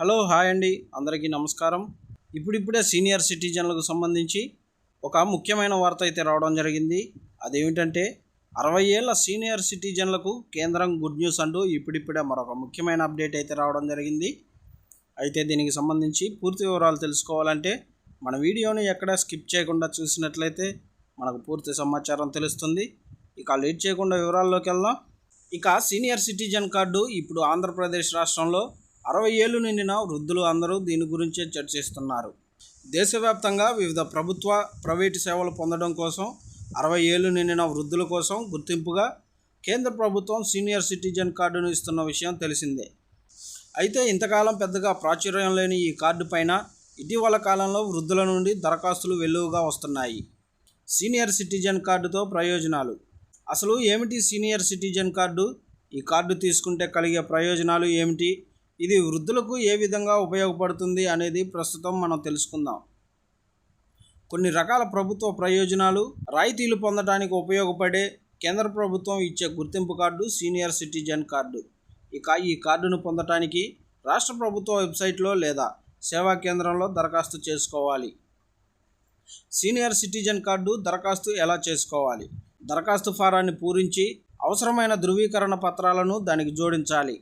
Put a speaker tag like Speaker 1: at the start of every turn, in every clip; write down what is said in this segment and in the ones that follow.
Speaker 1: Hello hi అండి. అందరికీ నమస్కారం. ఇప్పుడిప్పుడే సీనియర్ సిటిజన్లకు సంబంధించి ఒక ముఖ్యమైన వార్త అయితే రావడం జరిగింది. అదేమిటంటే అరవై ఏళ్ళ సీనియర్ సిటిజన్లకు కేంద్రం గుడ్ న్యూస్ అంటూ ఇప్పుడిప్పుడే మరొక ముఖ్యమైన అప్డేట్ అయితే రావడం జరిగింది. అయితే దీనికి సంబంధించి పూర్తి వివరాలు తెలుసుకోవాలంటే మన వీడియోని ఎక్కడ స్కిప్ చేయకుండా చూసినట్లయితే మనకు పూర్తి సమాచారం తెలుస్తుంది. ఇక లేట్ చేయకుండా వివరాల్లోకి వెళ్దాం. ఇక సీనియర్ సిటిజన్ కార్డు ఇప్పుడు ఆంధ్రప్రదేశ్ రాష్ట్రంలో అరవై ఏళ్ళు నిండిన వృద్ధులు అందరూ దీని గురించే చర్చిస్తున్నారు. దేశవ్యాప్తంగా వివిధ ప్రభుత్వ ప్రైవేటు సేవలు పొందడం కోసం అరవై ఏళ్ళు నిండిన వృద్ధుల కోసం గుర్తింపుగా కేంద్ర ప్రభుత్వం సీనియర్ సిటిజన్ కార్డును ఇస్తున్న విషయం తెలిసిందే. అయితే ఇంతకాలం పెద్దగా ప్రాచుర్యం లేని ఈ కార్డు పైన ఇటీవల కాలంలో వృద్ధుల నుండి దరఖాస్తులు వెలువగా వస్తున్నాయి. సీనియర్ సిటిజన్ కార్డుతో ప్రయోజనాలు. అసలు ఏమిటి సీనియర్ సిటిజన్ కార్డు? ఈ కార్డు తీసుకుంటే కలిగే ప్రయోజనాలు ఏమిటి? ఇది వృద్ధులకు ఏ విధంగా ఉపయోగపడుతుంది అనేది ప్రస్తుతం మనం తెలుసుకుందాం. కొన్ని రకాల ప్రభుత్వ ప్రయోజనాలు రాయితీలు పొందడానికి ఉపయోగపడే కేంద్ర ప్రభుత్వం ఇచ్చే గుర్తింపు కార్డు సీనియర్ సిటిజన్ కార్డు. ఇక ఈ కార్డును పొందటానికి రాష్ట్ర ప్రభుత్వ వెబ్సైట్లో లేదా సేవా కేంద్రంలో దరఖాస్తు చేసుకోవాలి. సీనియర్ సిటిజన్ కార్డు దరఖాస్తు ఎలా చేసుకోవాలి? దరఖాస్తు ఫారాన్ని పూరించి అవసరమైన ధృవీకరణ పత్రాలను దానికి జోడించాలి.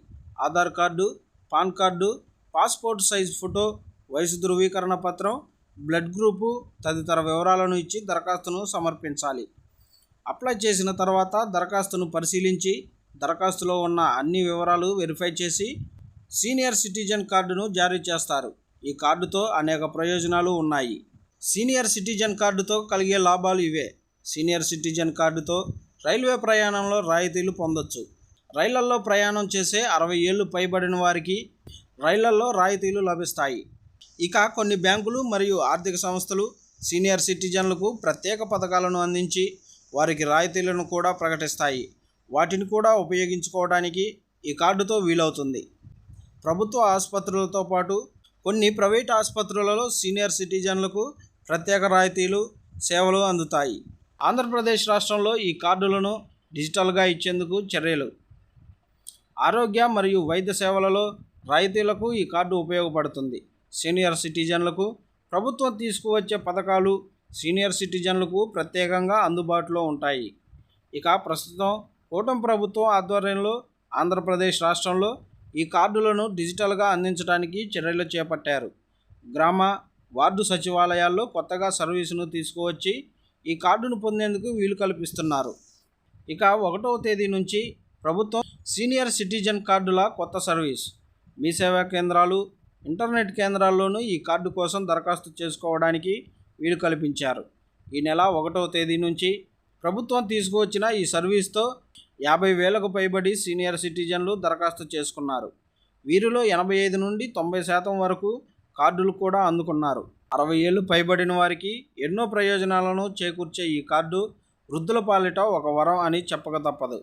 Speaker 1: Aadhaar card PAN card passport size photo వయసు ధృవీకరణ పత్రం బ్లడ్ గ్రూపు తదితర వివరాలను ఇచ్చి దరఖాస్తును సమర్పించాలి. అప్లై చేసిన తర్వాత దరఖాస్తును పరిశీలించి దరఖాస్తులో ఉన్న అన్ని వివరాలు వెరిఫై చేసి సీనియర్ సిటిజన్ కార్డును జారీ చేస్తారు. ఈ కార్డుతో అనేక ప్రయోజనాలు ఉన్నాయి. సీనియర్ సిటిజన్ కార్డుతో కలిగే లాభాలు ఇవే. సీనియర్ సిటిజన్ కార్డుతో రైల్వే ప్రయాణంలో రాయితీలు పొందొచ్చు. రైళ్ళలో ప్రయాణం చేసే అరవై ఏళ్ళు పైబడిన వారికి రైళ్ళలో రాయితీలు లభిస్తాయి. ఇక కొన్ని బ్యాంకులు మరియు ఆర్థిక సంస్థలు సీనియర్ సిటిజన్లకు ప్రత్యేక పథకాలను అందించి వారికి రాయితీలను కూడా ప్రకటిస్తాయి. వాటిని కూడా ఉపయోగించుకోవడానికి ఈ కార్డుతో వీలవుతుంది. ప్రభుత్వ ఆసుపత్రులతో పాటు కొన్ని ప్రైవేట్ ఆసుపత్రులలో సీనియర్ సిటిజన్లకు ప్రత్యేక రాయితీలు సేవలు అందుతాయి. ఆంధ్రప్రదేశ్ రాష్ట్రంలో ఈ కార్డులను డిజిటల్గా ఇచ్చేందుకు చర్యలు. ఆరోగ్య మరియు వైద్య సేవలలో రాయితీలకు ఈ కార్డు ఉపయోగపడుతుంది. సీనియర్ సిటిజన్లకు ప్రభుత్వం తీసుకువచ్చే పథకాలు సీనియర్ సిటిజన్లకు ప్రత్యేకంగా అందుబాటులో ఉంటాయి. ఇక ప్రస్తుతం కూటమి ప్రభుత్వం ఆధ్వర్యంలో ఆంధ్రప్రదేశ్ రాష్ట్రంలో ఈ కార్డులను డిజిటల్గా అందించడానికి చర్యలు చేపట్టారు. గ్రామ వార్డు సచివాలయాల్లో కొత్తగా సర్వీసును తీసుకువచ్చి ఈ కార్డును పొందేందుకు వీలు కల్పిస్తున్నారు. ఇక ఒకటవ తేదీ నుంచి ప్రభుత్వం సీనియర్ సిటిజన్ కార్డుల కొత్త సర్వీస్. మీ సేవా కేంద్రాలు ఇంటర్నెట్ కేంద్రాల్లోనూ ఈ కార్డు కోసం దరఖాస్తు చేసుకోవడానికి వీలు కల్పించారు. ఈ నెల ఒకటవ తేదీ నుంచి ప్రభుత్వం తీసుకువచ్చిన ఈ సర్వీస్తో యాభై వేలకు పైబడి సీనియర్ సిటిజన్లు దరఖాస్తు చేసుకున్నారు. వీరిలో ఎనభై ఐదు నుండి తొంభై శాతం వరకు కార్డులు కూడా అందుకున్నారు. అరవై ఏళ్ళు పైబడిన వారికి ఎన్నో ప్రయోజనాలను చేకూర్చే ఈ కార్డు వృద్ధుల పాలిట ఒక వరం అని చెప్పక తప్పదు.